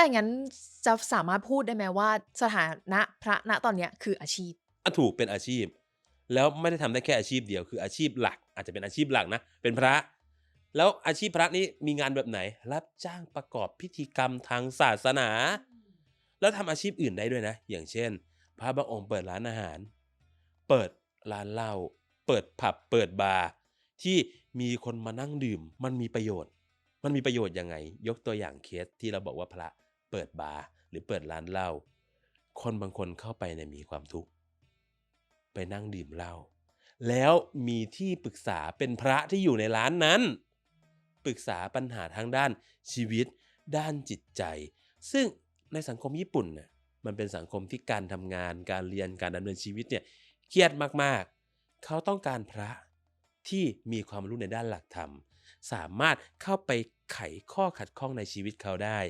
าอย่างงั้นจะสามารถพูดได้ไหมว่าสถานะพระณตอนเนี้ยคืออาชีพ?อาถูกเป็นอาชีพ แล้วไม่ได้ทำได้แค่อาชีพเดียว คืออาชีพหลัก อาจจะเป็นอาชีพหลักนะ เป็นพระ แล้วอาชีพพระนี้มีงานแบบไหน?รับจ้างประกอบพิธีกรรมทางศาสนา แล้วทำอาชีพอื่นได้ด้วยนะ อย่างเช่น พระบางองค์เปิดร้านอาหาร เปิดร้านเหล้าเปิดผับเปิดบาร์ที่มีคนมานั่งดื่ม มันมีประโยชน์ มันมีประโยชน์ยังไง?ยกตัวอย่างเคสที่เราบอกว่าพระ เปิดบาร์หรือเปิดร้านเหล้าคนบางคนเข้าไปเนี่ยมีความทุกข์ไปนั่งดื่มเหล้าแล้วมีที่ปรึกษาเป็นพระที่อยู่ในร้านนั้น ปรึกษาปัญหาทางด้านชีวิต ด้านจิตใจ ซึ่งในสังคมญี่ปุ่นน่ะมันเป็นสังคมที่การทำงานการเรียนการดำเนินชีวิตเนี่ยเครียดมากๆ เขาต้องการพระที่มีความรู้ในด้านหลักธรรม สามารถเข้าไปไขข้อขัดข้องในชีวิตเขาได้